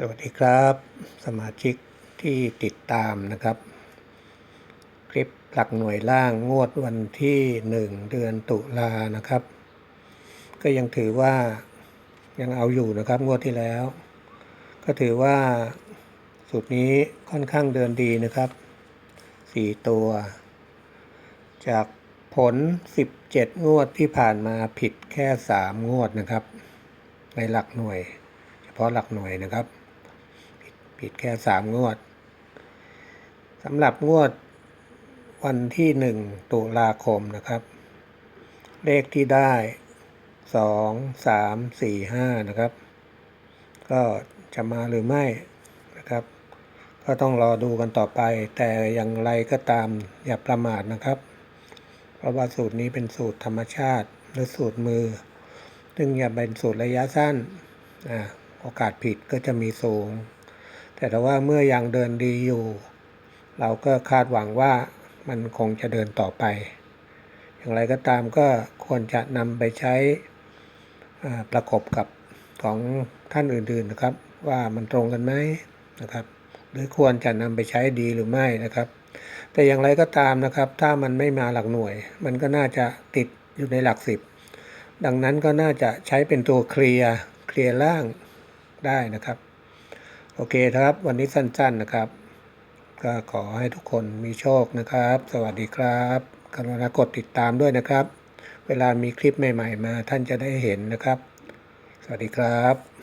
สวัสดีครับ สมาชิกที่ติดตามนะครับ คลิปหลักหน่วยล่างงวดวันที่หนึ่งเดือนตุลานะครับ ก็ยังถือว่ายังเอาอยู่นะครับงวดที่แล้ว ก็ถือว่าสูตรนี้ค่อนข้างเดินดีนะครับสี่ตัว จากผล 17 งวดที่ผ่านมาผิดแค่ 3 งวดนะครับ ในหลักหน่วย เฉพาะหลักหน่วยนะครับ ผิดแค่3งวดสำหรับงวดวันที่1ตุลาคมนะครับ เลขที่ได้2 3 4 5นะครับ ก็จะมาหรือไม่นะครับ ก็ต้องรอดูกันต่อไป แต่อย่างไรก็ตามอย่าประมาทนะครับ เพราะว่าสูตรนี้เป็นสูตรธรรมชาติหรือสูตรมือ ซึ่งอย่าเป็นสูตรระยะสั้นอโอกาสผิดก็จะมีสูง แต่ว่าเมื่อยังเดินดีอยู่ เราก็คาดหวังว่ามันคงจะเดินต่อไป อย่างไรก็ตามก็ควรจะนำไปใช้ประกบกับของท่านอื่นๆนะครับ ว่ามันตรงกันไหมนะครับ หรือควรจะนำไปใช้ดีหรือไม่นะครับ แต่อย่างไรก็ตามนะครับ ถ้ามันไม่มาหลักหน่วย มันก็น่าจะติดอยู่ในหลักสิบดังนั้นก็น่าจะใช้เป็นตัวเคลียร์เคลียร์ล่างได้นะครับ โอเคครับ วันนี้สั้นๆนะครับ ก็ขอให้ทุกคนมีโชคนะครับ สวัสดีครับกรุณากดติดตามด้วยนะครับ เวลามีคลิปใหม่ ๆ มาท่านจะได้เห็นนะครับ สวัสดีครับ